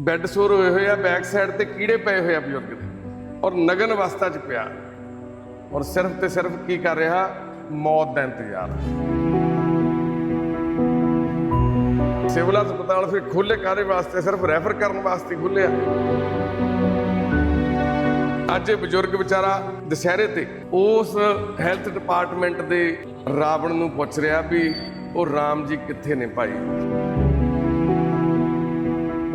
Bed ਸੋਰ ਹੋਏ ਹੋਏ ਆ ਬੈਕ ਸਾਈਡ ਤੇ ਕੀੜੇ ਪਏ ਹੋਏ ਆ ਬਜ਼ੁਰਗ ਦੇ। ਔਰ ਨਗਨ ਅਵਸਥਾ 'ਚ ਪਿਆ। ਔਰ ਸਿਰਫ ਤੇ ਸਿਰਫ ਕੀ ਕਰ ਰਿਹਾ? ਮੌਤ ਦਾ ਇੰਤਜ਼ਾਰ। ਸਿਵਲ ਹਸਪਤਾਲ ਫਿਰ ਖੁੱਲੇ ਕਾਰੇ ਵਾਸਤੇ? ਸਿਰਫ ਰੈਫਰ ਕਰਨ ਵਾਸਤੇ ਖੁੱਲਿਆ ਅੱਜ ਇਹ ਬਜ਼ੁਰਗ ਵਿਚਾਰਾ ਦੁਸਹਿਰੇ ਤੇ ਉਸ ਹੈਲਥ ਡਿਪਾਰਟਮੈਂਟ ਦੇ ਰਾਵਣ ਨੂੰ ਪੁੱਛ ਰਿਹਾ ਵੀ ਉਹ ਰਾਮ ਜੀ ਕਿੱਥੇ ਨੇ ਭਾਈ?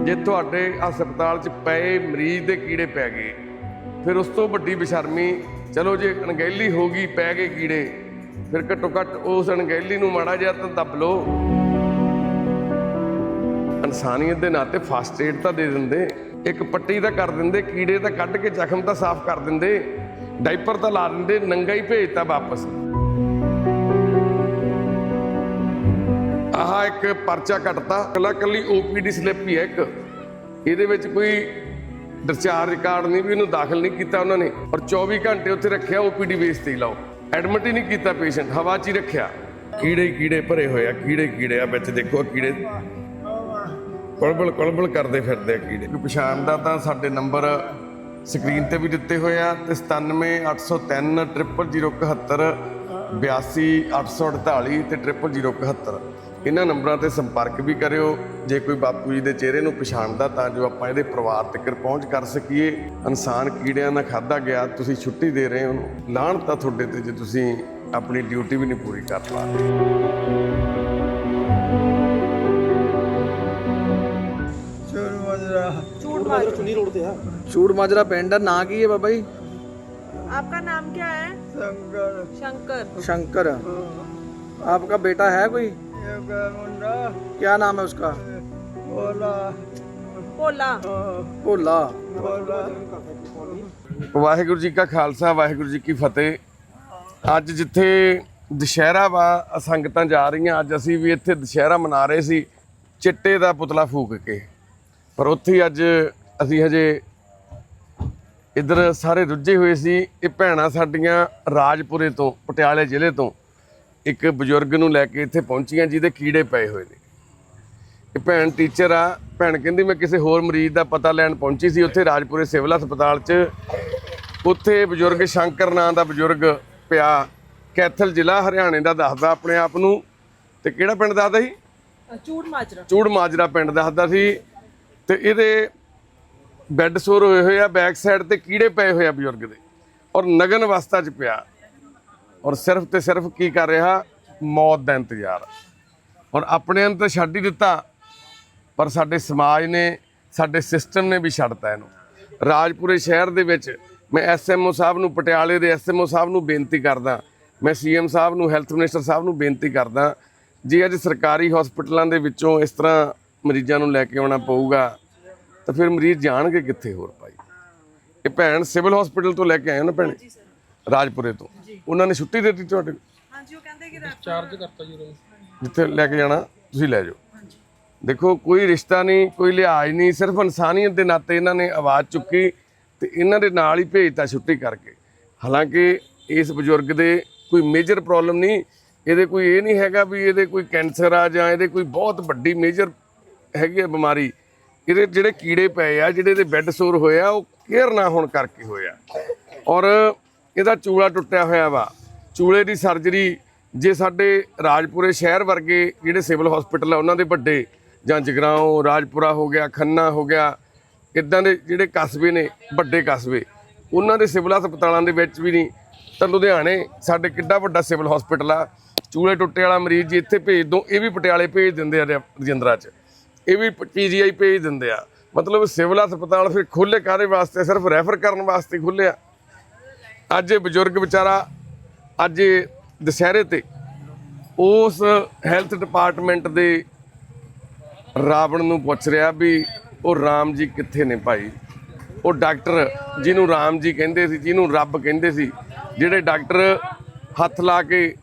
ਜੇ ਤੁਹਾਡੇ ਹਸਪਤਾਲ 'ਚ ਪਏ ਮਰੀਜ਼ ਦੇ ਕੀੜੇ ਪੈ ਗਏ, ਫਿਰ ਉਸ ਤੋਂ ਵੱਡੀ ਬੇਸ਼ਰਮੀ, ਚਲੋ ਜੇ ਅਣਗਹਿਲੀ ਹੋ ਗਈ, ਪੈ ਗਏ ਕੀੜੇ, ਫਿਰ ਘੱਟੋ ਘੱਟ ਉਸ ਅਣਗਹਿਲੀ ਨੂੰ ਮਾੜਾ ਜਿਹਾ ਤਾਂ ਦੱਬ ਲਓ। ਇਨਸਾਨੀਅਤ ਦੇ ਨਾਤੇ ਫਸਟ ਏਡ ਤਾਂ ਦੇ ਦਿੰਦੇ, ਇੱਕ ਪੱਟੀ ਤਾਂ ਕਰ ਦਿੰਦੇ, ਕੀੜੇ ਤਾਂ ਕੱਢ ਕੇ ਜ਼ਖਮ ਤਾਂ ਸਾਫ਼ ਕਰ ਦਿੰਦੇ ਡਾਈਪਰ ਤਾਂ ਲਾ ਦਿੰਦੇ, ਨੰਗਾ ਹੀ ਭੇਜਤਾ ਵਾਪਸ। ਇੱਕ ਪਰਚਾ ਕੱਟਤਾ। ਕੱਲਾ ਕੱਲੀ ਓਪੀਡੀ ਸਲਿੱਪ ਹੀ ਹੈ ਇੱਕ। ਇਹਦੇ ਵਿੱਚ ਕੋਈ ਡਿਸਚਾਰਜ ਰਿਕਾਰਡ ਨਹੀਂ, ਵੀ ਉਹਨੂੰ ਦਾਖਲ ਨਹੀਂ ਕੀਤਾ ਉਹਨਾਂ ਨੇ। ਔਰ 24 ਘੰਟੇ ਉੱਥੇ ਰੱਖਿਆ ਓਪੀਡੀ ਬੇਸ ਤੇ ਲਾਓ। ਐਡਮਿਟ ਹੀ ਨਹੀਂ ਕੀਤਾ ਪੇਸ਼ੈਂਟ ਹਵਾ 'ਚ ਹੀ ਰੱਖਿਆ। ਕੀੜੇ ਕੀੜੇ ਭਰੇ ਹੋਏ ਆ, ਕੀੜੇ ਕੀੜੇ ਆ। ਵਿੱਚ ਦੇਖੋ ਕੀੜੇ। ਕੁਲਬਲ ਕੁਲਬਲ ਕਰਦੇ ਫਿਰਦੇ ਆ ਕੀੜੇ। ਕੋਈ ਪਛਾਣ ਦਾ ਤਾਂ ਸਾਡੇ ਨੰਬਰ ਸਕਰੀਨ ਤੇ ਵੀ ਦਿੱਤੇ ਹੋਏ ਆ ਤੇ 97803 00071 82848 ਤੇ 00071 ਇਹਨਾਂ ਨੰਬਰਾਂ ਤੇ ਸੰਪਰਕ ਵੀ ਕਰਿਓ ਜੇ ਕੋਈ ਬਾਪੂ ਜੀ ਦੇ ਚਿਹਰੇ ਨੂੰ ਪਛਾਣਦਾ ਤਾਂ ਜੋ ਆਪਾਂ ਇਹਦੇ ਪਰਿਵਾਰ ਤੱਕ ਪਹੁੰਚ ਕਰ ਸਕੀਏ ਇਨਸਾਨ ਕੀੜਿਆਂ ਦਾ ਖਾਦਾ ਗਿਆ ਤੁਸੀਂ ਛੁੱਟੀ ਦੇ ਰਹੇ ਹੋ ਉਹਨੂੰ ਲਾਹਣ ਤਾਂ ਤੁਹਾਡੇ ਤੇ ਜੇ ਤੁਸੀਂ ਆਪਣੀ ਡਿਊਟੀ ਵੀ ਨਹੀਂ ਪੂਰੀ ਕਰ ਪਾ ਰਹੇ ਚੋਰ ਮਜਰਾ चूड़ माजरा ਚੂੜ ਮਾਜਰਾ ਪਿੰਡ ਦਾ ਨਾਂ ਕੀ ਹੈ ਬਾਬਾ ਜੀ आपका नाम क्या है ਸੰਗਰ शंकर शंकर आपका बेटा है कोई ਇੱਕ ਮੁੰਡਾ क्या नाम है उसका ਬੋਲਾ पोला भोला ਬੋਲਾ ਵਾਹਿਗੁਰੂ ਜੀ ਕਾ ਖਾਲਸਾ ਵਾਹਿਗੁਰੂ ਜੀ ਕੀ ਫਤਿਹ ਅੱਜ ਜਿੱਥੇ ਦੁਸ਼ਹਿਰਾ ਵਾ ਸੰਗਤਾਂ ਜਾ ਰਹੀਆਂ ਅੱਜ ਅਸੀਂ ਵੀ ਇੱਥੇ ਦੁਸ਼ਹਿਰਾ ਮਨਾ ਰਹੇ ਸੀ ਚਿੱਟੇ ਦਾ ਪੁਤਲਾ ਫੂਕ ਕੇ ਪਰ ਉੱਥੇ ਹੀ ਅੱਜ ਅਸੀਂ ਹਜੇ ਇੱਧਰ ਸਾਰੇ ਰੁੱਝੇ ਹੋਏ ਸੀ ਇਹ ਭੈਣਾਂ ਸਾਡੀਆਂ ਰਾਜਪੁਰੇ ਤੋਂ ਪਟਿਆਲੇ ਜ਼ਿਲ੍ਹੇ ਤੋਂ ਇੱਕ ਬਜ਼ੁਰਗ ਨੂੰ ਲੈ ਕੇ ਇੱਥੇ ਪਹੁੰਚੀਆਂ ਜਿਹਦੇ ਕੀੜੇ ਪਏ ਹੋਏ ਨੇ। ਇਹ ਭੈਣ ਟੀਚਰ ਆ ਭੈਣ ਕਹਿੰਦੀ ਮੈਂ ਕਿਸੇ ਹੋਰ ਮਰੀਜ਼ ਦਾ ਪਤਾ ਲੈਣ ਪਹੁੰਚੀ ਸੀ ਉੱਥੇ ਰਾਜਪੁਰੇ ਸਿਵਲ ਹਸਪਤਾਲ 'ਚ। ਉੱਥੇ ਬਜ਼ੁਰਗ ਸ਼ੰਕਰ ਨਾਂ ਦਾ ਬਜ਼ੁਰਗ ਪਿਆ ਕੈਥਲ ਜ਼ਿਲ੍ਹਾ ਹਰਿਆਣੇ ਦਾ ਦੱਸਦਾ ਆਪਣੇ ਆਪ ਨੂੰ। ਤੇ ਕਿਹੜਾ ਪਿੰਡ ਦੱਸਦਾ ਸੀ? ਚੂੜ ਮਾਜਰਾ। ਚੂੜ ਮਾਜਰਾ ਪਿੰਡ ਦੱਸਦਾ ਸੀ। ਤੇ ਇਹਦੇ ਬੈੱਡ ਸੋਰ ਹੋਏ ਹੋਏ ਆ ਬੈਕ ਸਾਈਡ ਤੇ ਕੀੜੇ ਪਏ ਹੋਏ ਆ ਬਜ਼ੁਰਗ ਦੇ। ਔਰ ਨਗਨ ਅਵਸਥਾ 'ਚ ਪਿਆ। ਔਰ ਸਿਰਫ ਤੇ ਸਿਰਫ ਕੀ ਕਰ ਰਿਹਾ? ਮੌਤ ਦਾ ਇੰਤਜ਼ਾਰ। ਔਰ ਆਪਣੇ ਨੂੰ ਤਾਂ ਛੱਡ ਹੀ ਦਿੱਤਾ। ਪਰ ਸਾਡੇ ਸਮਾਜ ਨੇ, ਸਾਡੇ ਸਿਸਟਮ ਨੇ ਵੀ ਛੱਡਤਾ ਇਹਨੂੰ। ਰਾਜਪੁਰੇ ਸ਼ਹਿਰ ਦੇ ਵਿੱਚ ਮੈਂ ਐਸਐਮਓ ਸਾਹਿਬ ਨੂੰ, ਪਟਿਆਲੇ ਦੇ ਐਸਐਮਓ ਸਾਹਿਬ ਨੂੰ ਬੇਨਤੀ ਕਰਦਾ। ਮੈਂ ਸੀਐਮ ਸਾਹਿਬ ਨੂੰ, ਹੈਲਥ ਮਿਨਿਸਟਰ ਸਾਹਿਬ ਨੂੰ ਬੇਨਤੀ ਕਰਦਾ ਜੇ ਅੱਜ ਸਰਕਾਰੀ ਹਸਪਤਾਲਾਂ ਦੇ ਵਿੱਚੋਂ ਇਸ ਤਰ੍ਹਾਂ ਮਰੀਜ਼ਾਂ ਨੂੰ ਲੈ ਕੇ ਆਉਣਾ ਪਊਗਾ, ਤਾਂ ਫਿਰ ਮਰੀਜ਼ ਜਾਣਗੇ ਕਿੱਥੇ ਹੋਰ ਭਾਈ? ਇਹ ਭੈਣ ਸਿਵਲ ਹਸਪੀਟਲ ਤੋਂ ਲੈ ਕੇ ਆਏ ਨਾ ਭੈਣੇ? ਰਾਜਪੁਰੇ ਤੋਂ। ਉਹਨਾਂ ਨੇ ਛੁੱਟੀ ਦਿੱਤੀ ਤੁਹਾਡੇ ਹਾਂਜੀ ਉਹ ਕਹਿੰਦੇ ਕਿ ਚਾਰਜ ਕਰਤਾ ਜੀ ਜਿੱਥੇ ਲੈ ਕੇ ਜਾਣਾ ਤੁਸੀਂ ਲੈ ਜਾਓ। ਦੇਖੋ ਕੋਈ ਰਿਸ਼ਤਾ ਨਹੀਂ ਕੋਈ ਲਿਹਾਜ਼ ਨਹੀਂ ਸਿਰਫ ਇਨਸਾਨੀਅਤ ਦੇ ਨਾਤੇ ਇਹਨਾਂ ਨੇ ਆਵਾਜ਼ ਚੁੱਕੀ ਤੇ ਇਹਨਾਂ ਦੇ ਨਾਲ ਹੀ ਭੇਜਤਾ ਛੁੱਟੀ ਕਰਕੇ। ਹਾਲਾਂਕਿ ਇਸ ਬਜ਼ੁਰਗ ਦੇ ਕੋਈ ਮੇਜਰ ਪ੍ਰੋਬਲਮ ਨਹੀਂ ਇਹਦੇ ਕੋਈ ਇਹ ਨਹੀਂ ਹੈਗਾ ਵੀ ਇਹਦੇ ਕੋਈ ਕੈਂਸਰ ਆ ਜਾਂ ਇਹਦੇ ਕੋਈ ਬਹੁਤ ਵੱਡੀ ਮੇਜਰ ਹੈਗੀ ਹੈ ਬਿਮਾਰੀ ਇਹਦੇ ਜਿਹੜੇ ਕੀੜੇ ਪਏ ਆ ਜਿਹੜੇ ਦੇ ਬੈੱਡ ਸੋਰ ਹੋਇਆ ਉਹ ਕੇਅਰ ਨਾ ਹੋਣ ਕਰਕੇ ਹੋਇਆ ਔਰ ਇਹਦਾ ਚੂਲਾ ਟੁੱਟਿਆ ਹੋਇਆ ਵਾ। ਚੂਲੇ ਦੀ ਸਰਜਰੀ ਜੇ ਸਾਡੇ ਰਾਜਪੁਰੇ ਸ਼ਹਿਰ ਵਰਗੇ ਜਿਹੜੇ ਸਿਵਲ ਹਸਪੀਟਲ ਆ, ਉਹਨਾਂ ਦੇ ਵੱਡੇ, ਜਾਂ ਜਗਰਾਉਂ, ਰਾਜਪੁਰਾ ਹੋ ਗਿਆ, ਖੰਨਾ ਹੋ ਗਿਆ, ਇਦਾਂ ਦੇ ਜਿਹੜੇ ਕਸਬੇ ਨੇ, ਵੱਡੇ ਕਸਬੇ, ਉਹਨਾਂ ਦੇ ਸਿਵਲ ਹਸਪਤਾਲਾਂ ਦੇ ਵਿੱਚ ਵੀ ਨਹੀਂ। ਤਾਂ ਲੁਧਿਆਣੇ ਸਾਡੇ ਕਿੱਡਾ ਵੱਡਾ ਸਿਵਲ ਹਸਪੀਟਲ ਆ। ਚੂਲੇ ਟੁੱਟੇ ਵਾਲਾ ਮਰੀਜ਼ ਜੀ ਇੱਥੇ ਭੇਜ ਦੋ, ਇਹ ਵੀ ਪਟਿਆਲੇ ਭੇਜ ਦਿੰਦੇ ਆ ਰ- ਰਜਿੰਦਰਾ 'ਚ। ਇਹ ਵੀ ਪੀਜੀਆਈ ਭੇਜ ਦਿੰਦੇ ਆ। ਮਤਲਬ ਸਿਵਲ ਹਸਪਤਾਲ ਫਿਰ ਖੁੱਲੇ ਕਾਰੇ ਵਾਸਤੇ? ਸਿਰਫ ਰੈਫਰ ਕਰਨ ਵਾਸਤੇ ਖੁੱਲਿਆ ਅੱਜ ਇਹ ਬਜ਼ੁਰਗ ਵਿਚਾਰਾ ਅੱਜ ਇਹ ਦੁਸਹਿਰੇ ਤੇ ਉਸ ਹੈਲਥ ਡਿਪਾਰਟਮੈਂਟ ਦੇ ਰਾਵਣ ਨੂੰ ਪੁੱਛ ਰਿਹਾ ਵੀ ਉਹ ਰਾਮ ਜੀ ਕਿੱਥੇ ਨੇ ਭਾਈ? ਉਹ ਡਾਕਟਰ ਜਿਹਨੂੰ ਰਾਮ ਜੀ ਕਹਿੰਦੇ ਸੀ, ਜਿਹਨੂੰ ਰੱਬ ਕਹਿੰਦੇ ਸੀ, ਜਿਹੜੇ ਡਾਕਟਰ ਹੱਥ ਲਾ ਕੇ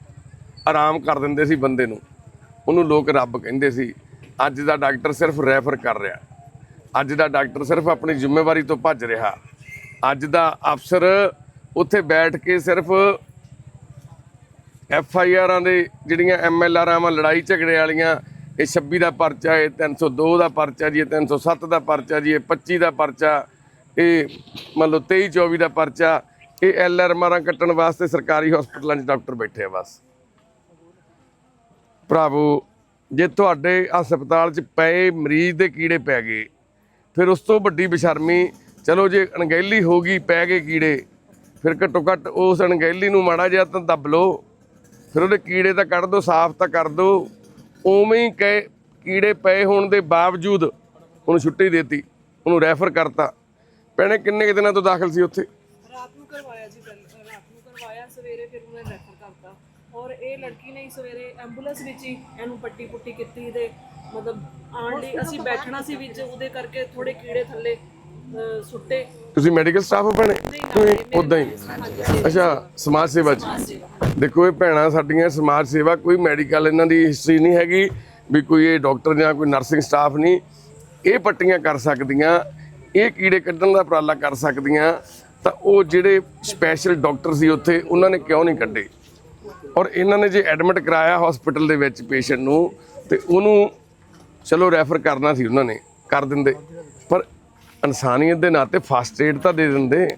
ਆਰਾਮ ਕਰ ਦਿੰਦੇ ਸੀ ਬੰਦੇ ਨੂੰ, ਉਹਨੂੰ ਲੋਕ ਰੱਬ ਕਹਿੰਦੇ ਸੀ। ਅੱਜ ਦਾ ਡਾਕਟਰ ਸਿਰਫ ਰੈਫਰ ਕਰ ਰਿਹਾ। ਅੱਜ ਦਾ ਡਾਕਟਰ ਸਿਰਫ ਆਪਣੀ ਜ਼ਿੰਮੇਵਾਰੀ ਤੋਂ ਭੱਜ ਰਿਹਾ। ਅੱਜ ਦਾ ਅਫਸਰ ਉੱਥੇ ਬੈਠ ਕੇ ਸਿਰਫ ਐਫ ਆਈ ਆਰਾਂ ਦੇ ਜਿਹੜੀਆਂ ਐਮ ਐਲ ਆਰਾਂ ਵਾਂ ਲੜਾਈ ਝਗੜੇ ਵਾਲੀਆਂ, ਇਹ 26 ਦਾ ਪਰਚਾ, ਇਹ 302 ਦਾ ਪਰਚਾ ਜੀ, ਇਹ 307 ਦਾ ਪਰਚਾ ਜੀ, ਇਹ 25 ਦਾ ਪਰਚਾ, ਇਹ ਮੰਨ ਲਓ 23 24 ਦਾ ਪਰਚਾ, ਇਹ ਐਲ ਆਰ ਮਾਰਾਂ ਕੱਟਣ ਵਾਸਤੇ ਸਰਕਾਰੀ ਹਸਪਤਾਲਾਂ 'ਚ ਡਾਕਟਰ ਬੈਠੇ ਆ ਬਸ। ਭਰਾਵੋ, ਜੇ ਤੁਹਾਡੇ ਹਸਪਤਾਲ 'ਚ ਪਏ ਮਰੀਜ਼ ਦੇ ਕੀੜੇ ਪੈ ਗਏ, ਫਿਰ ਉਸ ਤੋਂ ਵੱਡੀ ਬੇਸ਼ਰਮੀ, ਚਲੋ ਜੇ ਅਣਗਹਿਲੀ ਹੋ ਗਈ, ਪੈ ਗਏ ਕੀੜੇ ਫਿਰ ਘੱਟੋ ਘੱਟ ਉਸ ਅਣਗਹਿਲੀ ਨੂੰ ਮਾੜਾ ਜਿਹਾ ਤਾਂ ਦੱਬ ਲਓ। ਫਿਰ ਉਹਦੇ ਕੀੜੇ ਤਾਂ ਕੱਢ ਦਿਓ ਸਾਫ਼ ਤਾਂ ਕਰ ਦਿਓ ਉਵੇਂ ਹੀ ਕਹੇ ਕੀੜੇ ਪਏ ਹੋਣ ਦੇ ਬਾਵਜੂਦ ਉਹਨੂੰ ਛੁੱਟੀ ਦਿੱਤੀ ਉਹਨੂੰ ਰੈਫਰ ਕਰਤਾ। ਭੈਣੇ ਕਿੰਨੇ ਕੁ ਦਿਨਾਂ ਤੋਂ ਦਾਖਲ ਸੀ ਉੱਥੇ? ਰਾਤ ਨੂੰ ਕਰਵਾਇਆ ਜੀ ਰਾਤ ਨੂੰ ਕਰਵਾਇਆ ਸਵੇਰੇ ਫਿਰ ਉਹਨੇ ਰੈਫਰ ਕਰਤਾ। ਔਰ ਇਹ ਲੜਕੀ ਨੇ ਹੀ ਸਵੇਰੇ ਐਂਬੂਲੈਂਸ ਵਿੱਚ ਹੀ ਇਹਨੂੰ ਪੱਟੀ ਪੁੱਟੀ ਕੀਤੀ ਤੇ ਮਤਲਬ ਆਉਣ ਲਈ ਅਸੀਂ ਬੈਠਣਾ ਸੀ ਵਿੱਚ ਉਹਦੇ ਕਰਕੇ ਥੋੜੇ ਕੀੜੇ ਥੱਲੇ ਅਹ, ਸੁੱਟੇ। ਤੁਸੀਂ ਮੈਡੀਕਲ ਸਟਾਫ ਹੋ ਭੈਣੇ? ਤੁਸੀਂ ਉਦਾਂ ਹੀ? ਅੱਛਾ ਸਮਾਜ ਸੇਵਾ ਚ। ਦੇਖੋ ਇਹ ਭੈਣਾਂ ਸਾਡੀਆਂ ਸਮਾਜ ਸੇਵਾ ਕੋਈ ਮੈਡੀਕਲ ਇਹਨਾਂ ਦੀ ਹਿਸਟਰੀ ਨਹੀਂ ਹੈਗੀ ਵੀ ਕੋਈ ਇਹ ਡਾਕਟਰ ਜਾਂ ਕੋਈ ਨਰਸਿੰਗ ਸਟਾਫ ਨਹੀਂ। ਇਹ ਪੱਟੀਆਂ ਕਰ ਸਕਦੀਆਂ ਇਹ ਕੀੜੇ ਕੱਢਣ ਦਾ ਉਪਰਾਲਾ ਕਰ ਸਕਦੀਆਂ ਤਾਂ ਉਹ ਜਿਹੜੇ ਸਪੈਸ਼ਲ ਡਾਕਟਰ ਸੀ ਉੱਥੇ ਉਹਨਾਂ ਨੇ ਕਿਉਂ ਨਹੀਂ ਕੱਢੇ? ਔਰ ਇਹਨਾਂ ਨੇ ਜੇ ਐਡਮਿਟ ਕਰਾਇਆ ਹਸਪੀਟਲ ਦੇ ਵਿੱਚ ਪੇਸ਼ੈਂਟ ਨੂੰ ਤੇ ਉਹਨੂੰ ਚਲੋ ਰੈਫਰ ਕਰਨਾ ਸੀ ਉਹਨਾਂ ਨੇ ਕਰ ਦਿੰਦੇ। ਪਰ ਇਨਸਾਨੀਅਤ ਦੇ ਨਾਤੇ ਫਸਟ ਏਡ ਤਾਂ ਦੇ ਦਿੰਦੇ।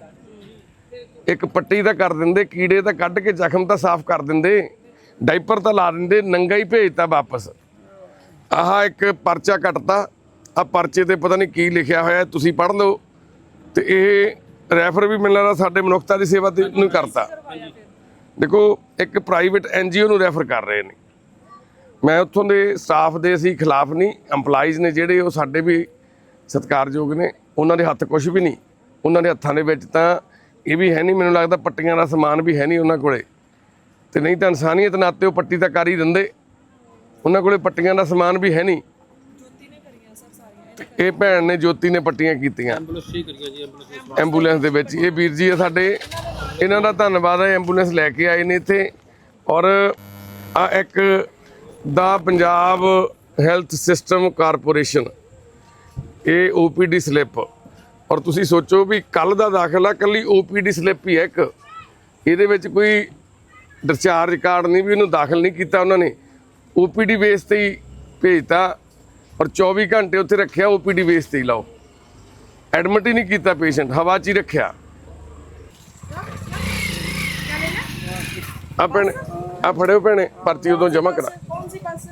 ਇੱਕ ਪੱਟੀ ਤਾਂ ਕਰ ਦਿੰਦੇ, ਕੀੜੇ ਤਾਂ ਕੱਢ ਕੇ ਜ਼ਖਮ ਤਾਂ ਸਾਫ਼ ਕਰ ਦਿੰਦੇ ਡਾਈਪਰ ਤਾਂ ਲਾ ਦਿੰਦੇ, ਨੰਗਾ ਹੀ ਭੇਜਤਾ ਵਾਪਸ। ਆਹ ਇੱਕ ਪਰਚਾ ਕੱਟਤਾ, ਆ ਪਰਚੇ ਤੇ ਪਤਾ ਨਹੀਂ ਕੀ ਲਿਖਿਆ ਹੋਇਆ, ਤੁਸੀਂ ਪੜ੍ਹ ਲਓ। ਤੇ ਇਹ ਰੈਫਰ ਵੀ ਮੈਨੂੰ ਲੱਗਦਾ ਸਾਡੇ ਮਨੁੱਖਤਾ ਦੀ ਸੇਵਾ ਤੇ ਨੂੰ ਕਰਤਾ। ਦੇਖੋ, ਇੱਕ ਪ੍ਰਾਈਵੇਟ ਐਨਜੀਓ ਨੂੰ ਰੈਫਰ ਕਰ ਰਹੇ ਨੇ। ਮੈਂ ਉੱਥੋਂ ਦੇ ਸਟਾਫ ਦੇ ਅਸੀਂ ਖਿਲਾਫ ਨਹੀਂ, EMPLOYEES ਨੇ ਜਿਹੜੇ ਉਹ ਸਾਡੇ ਵੀ ਸਤਿਕਾਰਯੋਗ ਨੇ। ਉਹਨਾਂ ਦੇ ਹੱਥ ਕੁਝ ਵੀ ਨਹੀਂ। ਉਹਨਾਂ ਦੇ ਹੱਥਾਂ ਦੇ ਵਿੱਚ ਤਾਂ ਇਹ ਵੀ ਹੈ ਨਹੀਂ ਮੈਨੂੰ ਲੱਗਦਾ ਪੱਟੀਆਂ ਦਾ ਸਮਾਨ ਵੀ ਹੈ ਨਹੀਂ ਉਹਨਾਂ ਕੋਲੇ। ਤੇ ਨਹੀਂ ਤਾਂ ਇਨਸਾਨੀਅਤ ਨਾਤੇ ਉਹ ਪੱਟੀ ਤਾਂ ਕਰ ਹੀ ਦਿੰਦੇ। ਉਹਨਾਂ ਕੋਲੇ ਪੱਟੀਆਂ ਦਾ ਸਮਾਨ ਵੀ ਹੈ ਨਹੀਂ। ਇਹ ਭੈਣ ਨੇ ਜੋਤੀ ਨੇ ਪੱਟੀਆਂ ਕੀਤੀਆਂ। ਐਂਬੂਲੈਂਸ ਦੇ ਵਿੱਚ। ਇਹ ਵੀਰ ਜੀ ਆ ਸਾਡੇ। ਇਹਨਾਂ ਦਾ ਧੰਨਵਾਦ ਹੈ ਐਂਬੂਲੈਂਸ ਲੈ ਕੇ ਆਏ ਨੇ ਇੱਥੇ। ਔਰ ਆ ਇੱਕ ਦਾ ਪੰਜਾਬ ਹੈਲਥ ਸਿਸਟਮ ਕਾਰਪੋਰੇਸ਼ਨ। ਇਹ ਓਪੀਡੀ ਸਲਿੱਪ ਔਰ ਤੁਸੀਂ ਸੋਚੋ ਵੀ ਕੱਲ ਦਾ ਦਾਖਲਾ ਕੱਲੀ ਓਪੀਡੀ ਸਲਿੱਪ ਹੀ ਹੈ ਇੱਕ। ਇਹਦੇ ਵਿੱਚ ਕੋਈ ਡਿਸਚਾਰਜ ਕਾਰਡ ਨਹੀਂ ਵੀ ਉਹਨੂੰ ਦਾਖਲ ਨਹੀਂ ਕੀਤਾ ਉਹਨਾਂ ਨੇ। ਓਪੀਡੀ ਬੇਸ ਤੇ ਹੀ ਭੇਜਤਾ ਔਰ 24 ਘੰਟੇ ਉੱਥੇ ਰੱਖਿਆ ਓਪੀਡੀ ਬੇਸ ਤੇ ਹੀ ਲਾਓ। ਐਡਮਿਟ ਹੀ ਨਹੀਂ ਕੀਤਾ ਪੇਸ਼ੈਂਟ ਹਵਾ 'ਚ ਹੀ ਰੱਖਿਆ। ਆ ਭੈਣੇ ਆ ਫੜਿਓ ਭੈਣੇ ਪਰਚੀ ਉਦੋਂ ਜਮਾ ਕਰਾ। ਕੌਣ ਸੀ ਬੱਸ?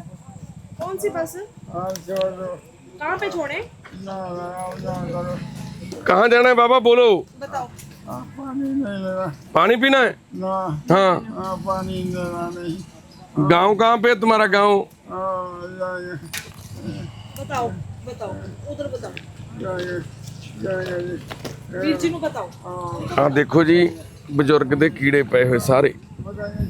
ਕੌਣ ਸੀ ਬੱਸ? ਆ ਜੋ कहाँ पे छोड़े ना ना ना करो कहाँ जाना है बाबा बोलो बताओ हाँ, पानी नहीं लेना पानी पीना है ना हाँ हाँ पानी लेना नहीं गांव कहाँ पे है तुम्हारा गांव हाँ जाएंगे बताओ बताओ उधर बताओ जाएंगे जाएंगे जी वीर जी ਨੂੰ बताओ ਆ ਦੇਖੋ ਜੀ ਬਜ਼ੁਰਗ ਦੇ ਕੀੜੇ ਪਏ ਹੋਏ ਸਾਰੇ बताइए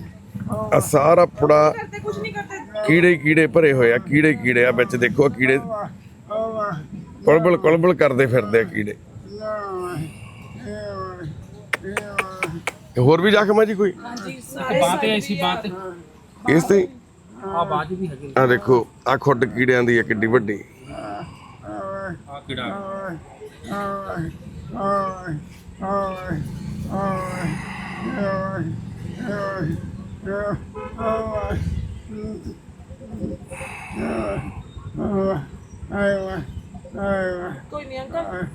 ਆ ਸਾਰਾ ਪੁੜਾ करते कुछ नहीं करते ਕੀੜੇ ਹੀ ਕੀੜੇ ਭਰੇ ਹੋਏ ਆ ਕੀੜੇ ਹੀ ਕੀੜੇ ਆ ਵਿੱਚ ਦੇਖੋ ਆਹ ਕੀੜੇ हाँ ਕੁਲਬਲ ਕੁਲਬਲ ਕਰਦੇ ਫਿਰਦੇ ਆ ਕੀੜੇ। ਹੋਰ ਵੀ ਜ਼ਖਮ ਆ ਜੀ ਕੋਈ? ਇੱਕ ਬਾਂਹ ਤੇ ਆਈ ਸੀ ਇਸ ਤੇ ਆ ਬਾਂਹ ਵੀ ਹੈਗੇ। ਆ ਦੇਖੋ ਆ ਖੁੱਡ ਕੀੜਿਆਂ ਦੀ ਆ ਕਿੱਡੀ ਵੱਡੀ। ਆ ਕਿਹੜਾ ਕੋਈ ਨਹੀਂ ਅੰਕਲ।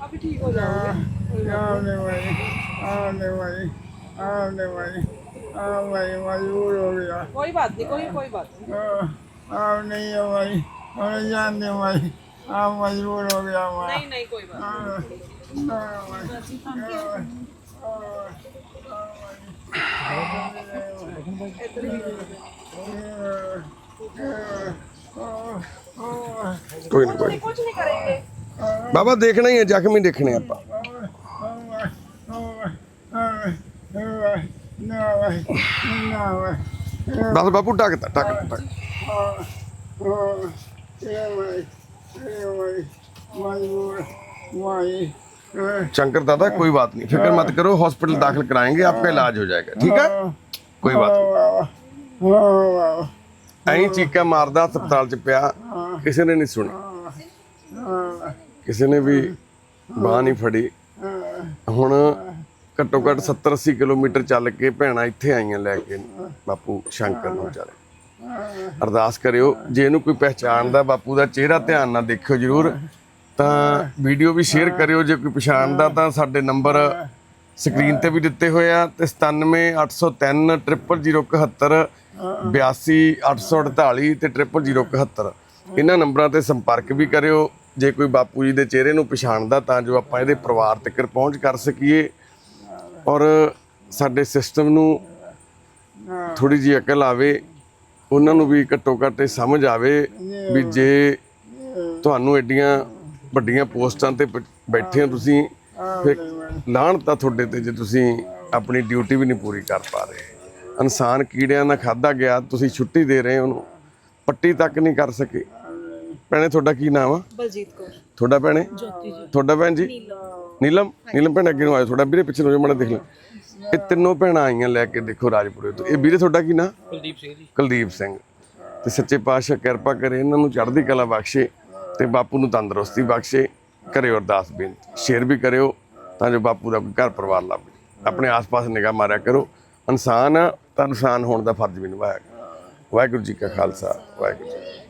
ਆਪੇ ਠੀਕ ਹੋ ਜਾਓਗੇ ਆਉਂਦੇ ਵਾਰੀ ਆਉਂਦੇ ਵਾਰੀ ਆਉਂਦੇ ਵਾਰੀ ਆ ਵਾਈ ਵਾਈ ਹੋ ਗਿਆ ਕੋਈ ਬਾਤ ਨਹੀਂ ਕੋਈ ਕੋਈ ਬਾਤ ਨਹੀਂ। ਆ ਨਹੀਂ ਵਾਈ ਆ ਜਾਂਦੇ ਵਾਈ ਆ ਮਜਬੂਰ ਹੋ ਗਿਆ ਮੈਂ ਨਹੀਂ ਨਹੀਂ ਕੋਈ ਬਾਤ ਨਹੀਂ। ਆ ਆ ਆ ਆ ਕੋਈ कुछ नहीं करेंगे ਬਾਬਾ ਦੇਖਣਾ ਹੀ ਹੈ ਜ਼ਖਮ ਹੀ ਦੇਖਣੇ ਆਪਾਂ ਬਸ ਬਾਪੂ ਢੱਕਤਾ ਢੱਕ ਢੱਕ शंकर दादा कोई बात नहीं फिक्र मत करो हॉस्पिटल दाखिल कराएंगे आपका इलाज हो जाएगा ठीक है कोई बात नहीं ਐਂ ਚੀਕਾ ਮਾਰਦਾ, ਹਸਪਤਾਲ ਚ ਪਿਆ, ਕਿਸੇ ਨੇ ਨਹੀਂ ਸੁਣੀ ਕਿਸੇ ਨੇ ਵੀ ਬਾਹ ਨਹੀਂ ਫੜੀ। ਹੁਣ ਘੱਟੋ ਘੱਟ 70 80 ਕਿਲੋਮੀਟਰ ਚੱਲ ਕੇ ਭੈਣਾਂ ਇੱਥੇ ਆਈਆਂ ਲੈ ਕੇ, ਬਾਪੂ ਸ਼ੰਕਰ ਨੂੰ ਵਿਚਾਰੇ। ਅਰਦਾਸ ਕਰਿਓ, ਜੇ ਇਹਨੂੰ ਕੋਈ ਪਹਿਚਾਣਦਾ ਬਾਪੂ ਦਾ ਚਿਹਰਾ ਧਿਆਨ ਨਾਲ ਦੇਖਿਓ ਜਰੂਰ, ਤਾਂ ਵੀਡੀਓ ਵੀ ਸ਼ੇਅਰ ਕਰਿਓ। ਜੇ ਕੋਈ ਪਛਾਣਦਾ ਤਾਂ ਸਾਡੇ ਨੰਬਰ ਸਕਰੀਨ ਤੇ ਵੀ ਦਿੱਤੇ ਹੋਏ ਆ, ਤੇ 97803 00071 82848 ਤੇ 00071 ਇਹਨਾਂ ਨੰਬਰਾਂ ਤੇ ਸੰਪਰਕ ਵੀ ਕਰਿਓ। ਜੇ ਕੋਈ ਬਾਪੂ ਜੀ ਦੇ ਚਿਹਰੇ ਨੂੰ ਪਛਾਣਦਾ ਤਾਂ ਜੋ ਆਪਾਂ ਇਹਦੇ ਪਰਿਵਾਰ ਤੱਕ ਪਹੁੰਚ ਕਰ ਸਕੀਏ। ਔਰ ਸਾਡੇ ਸਿਸਟਮ ਨੂੰ ਥੋੜੀ ਜਿਹੀ ਅਕਲ ਆਵੇ, ਉਹਨਾਂ ਨੂੰ ਵੀ ਘੱਟੋ ਘੱਟ ਇਹ ਸਮਝ ਆਵੇ ਵੀ ਜੇ ਤੁਹਾਨੂੰ ਐਡੀਆਂ ਵੱਡੀਆਂ ਪੋਸਟਾਂ ਤੇ ਬੈਠੇ ਹੋ ਤੁਸੀਂ, ਫਿਰ ਲਾਹਣ ਤਾਂ ਤੁਹਾਡੇ ਤੇ ਜੇ ਤੁਸੀਂ ਆਪਣੀ ਡਿਊਟੀ ਵੀ ਨਹੀਂ ਪੂਰੀ ਕਰ ਪਾ ਰਹੇ। ਇਨਸਾਨ ਕੀੜਿਆਂ ਨਾਲ ਖਾਦਾ ਗਿਆ ਤੁਸੀਂ ਛੁੱਟੀ ਦੇ ਰਹੇ ਹੋ ਉਹਨੂੰ ਪੱਟੀ ਤੱਕ ਨਹੀਂ ਕਰ ਸਕੇ। ਭੈਣੇ ਤੁਹਾਡਾ ਕੀ ਨਾਮ ਆ? ਬਲਜੀਤ ਕੌਰ। ਤੁਹਾਡਾ ਭੈਣੇ? ਜੋਤੀ ਜੀ। ਤੁਹਾਡਾ ਭੈਣ ਜੀ? ਨੀਲਮ। ਨੀਲਮ? ਭੈਣ ਅੱਗੇ ਨੂੰ ਆਇਓ ਤੁਹਾਡਾ ਵੀਰੇ ਪਿੱਛੇ ਨੂੰ ਜੋ ਮੜਾ ਦੇਖ ਲੈ। ਇਹ ਤਿੰਨੋਂ ਭੈਣਾਂ ਆਈਆਂ ਲੈ ਕੇ ਦੇਖੋ ਰਾਜਪੁਰੇ ਤੋਂ। ਇਹ ਵੀਰੇ ਤੁਹਾਡਾ ਕੀ ਨਾਂ? ਕੁਲਦੀਪ ਸਿੰਘ ਜੀ। ਕੁਲਦੀਪ ਸਿੰਘ। ਤੇ ਸੱਚੇ ਪਾਤਸ਼ਾਹ ਕਿਰਪਾ ਕਰੇ ਇਹਨਾਂ ਨੂੰ ਚੜ੍ਹਦੀ ਕਲਾ ਬਖਸ਼ੇ ਤੇ ਬਾਪੂ ਨੂੰ ਤੰਦਰੁਸਤੀ ਬਖਸ਼ੇ ਕਰਿਓ ਅਰਦਾਸ ਬੇਨਤੀ। ਸ਼ੇਅਰ ਵੀ ਕਰਿਓ ਤਾਂ ਜੋ ਬਾਪੂ ਦਾ ਘਰ ਪਰਿਵਾਰ ਲੱਭੇ ਆਪਣੇ ਆਸ-ਪਾਸ ਨਿਗਾਹ ਮਾਰਿਆ ਕਰੋ। ਇਨਸਾਨ ਆ ਤਾਂ ਇਨਸਾਨ ਹੋਣ ਦਾ ਫਰਜ਼ ਵੀ ਨਿਭਾਇਆ ਵਾਹਿਗੁਰੂ ਜੀ ਕਾ ਖਾਲਸਾ ਵਾਹਿਗੁਰੂ ਜੀ